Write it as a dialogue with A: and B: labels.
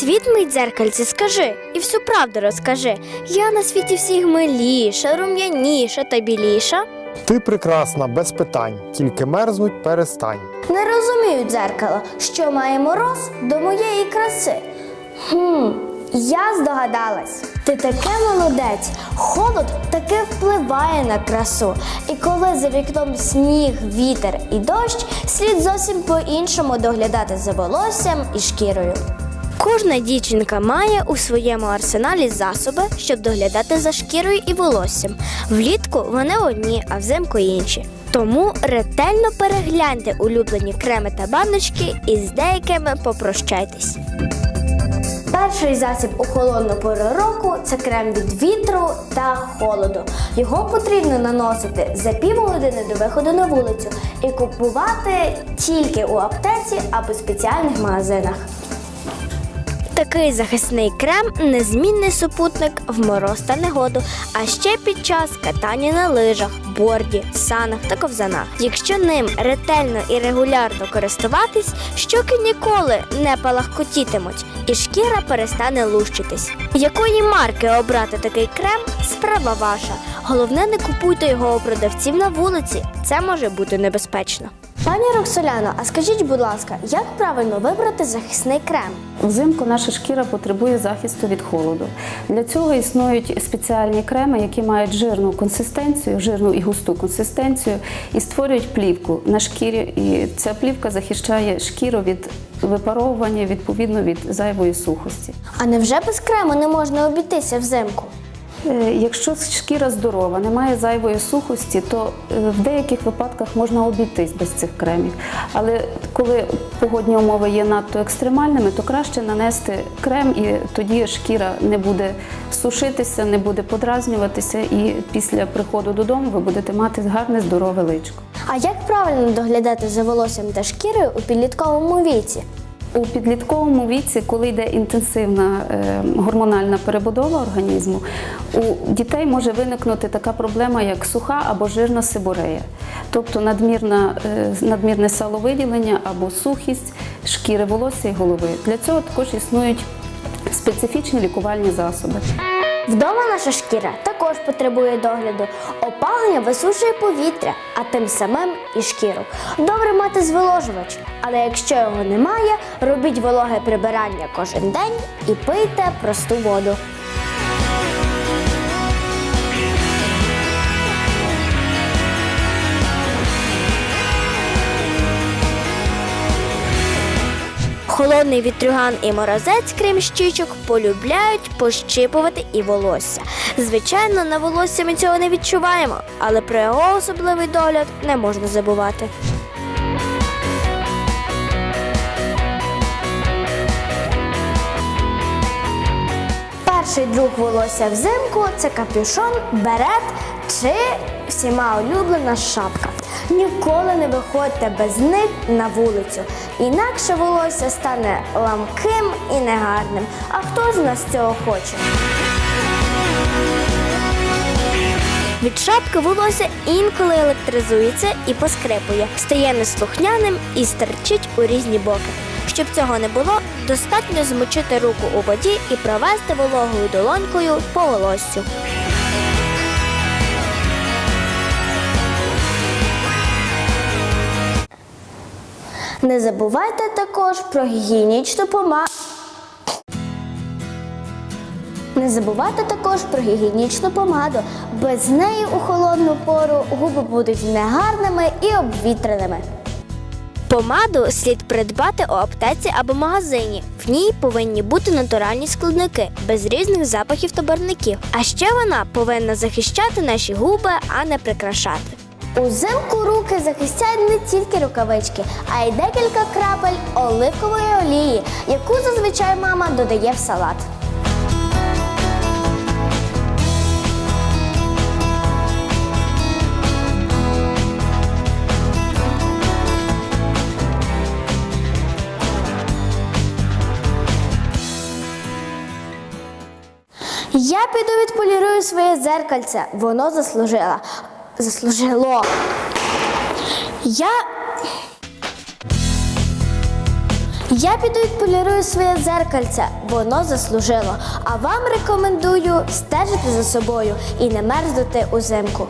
A: Світ мій дзеркальце, скажи і всю правду розкажи. Я на світі всіх миліша, рум'яніша та біліша.
B: Ти прекрасна, без питань, тільки мерзнуть перестань.
A: Не розумію дзеркало, що має мороз до моєї краси. Хм, я здогадалась. Ти таке молодець, холод таки впливає на красу. І коли за вікном сніг, вітер і дощ, слід зовсім по-іншому доглядати за волоссям і шкірою. Кожна дівчинка має у своєму арсеналі засоби, щоб доглядати за шкірою і волоссям. Влітку вони одні, а взимку інші. Тому ретельно перегляньте улюблені креми та баночки і з деякими попрощайтесь. Перший засіб у холодну пору року це крем від вітру та холоду. Його потрібно наносити за півгодини до виходу на вулицю і купувати тільки у аптеці або спеціальних магазинах. Такий захисний крем незмінний супутник в мороз та негоду, а ще під час катання на лижах, борді, санах та ковзанах. Якщо ним ретельно і регулярно користуватись, щоки ніколи не палахкотітимуть, і шкіра перестане лущитись. Якої марки обрати такий крем справа ваша. Головне, не купуйте його у продавців на вулиці. Це може бути небезпечно. Пані Роксоляно, а скажіть, будь ласка, як правильно вибрати захисний крем?
C: Взимку наша шкіра потребує захисту від холоду. Для цього існують спеціальні креми, які мають жирну консистенцію, жирну і густу консистенцію, і створюють плівку на шкірі. І ця плівка захищає шкіру від випаровування, відповідно від зайвої сухості.
A: А невже без крему не можна обійтися взимку?
C: Е, Якщо шкіра здорова, немає зайвої сухості, то е, в деяких випадках можна обійтись без цих кремів. Але коли погодні умови є надто екстремальними, то краще нанести крем, і тоді шкіра не буде сушитися, не буде подразнюватися, і після приходу додому ви будете мати гарне здорове личко.
A: А як правильно доглядати за волоссям та шкірою у підлітковому віці?
C: У підлітковому віці, коли йде інтенсивна е, гормональна перебудова організму, у дітей може виникнути така проблема, як суха або жирна сиборея, тобто е, надмірне саловиділення або сухість шкіри волосся і голови. Для цього також існують специфічні лікувальні засоби.
A: Вдома наша шкіра також потребує догляду. Опалення висушує повітря, а тим самим і шкіру. Добре мати зволожувач, але якщо його немає, робіть вологе прибирання кожен день і пийте просту воду. Холодний вітрюган і морозець, крім щічок, полюбляють пощипувати і волосся. Звичайно, на волосся ми цього не відчуваємо, але про його особливий догляд не можна забувати. Перший друг волосся взимку це капюшон, берет чи всіма улюблена шапка. Ніколи не виходьте без них на вулицю. Інакше волосся стане ламким і негарним. А хто з нас цього хоче? Від шапки волосся інколи електризується і поскрипує, стає неслухняним і стерчить у різні боки. Щоб цього не було, достатньо змочити руку у воді і провести вологою долонькою по волоссю. Не забувайте також про гігієнічну помаду. Не забувайте також про гігієнічну помаду. Без неї у холодну пору губи будуть негарними і обвітреними. Помаду слід придбати у аптеці або магазині. В ній повинні бути натуральні складники, без різних запахів та барників. А ще вона повинна захищати наші губи, а не прикрашати. Узимку руки захистять не тільки рукавички, а й декілька крапель оливкової олії, яку зазвичай мама додає в салат. Я піду відполірую своє дзеркальце. Воно заслужило. Заслужило. Я. Я піду відполірую своє дзеркальце, воно заслужило. А вам рекомендую стежити за собою і не мерзнути узимку.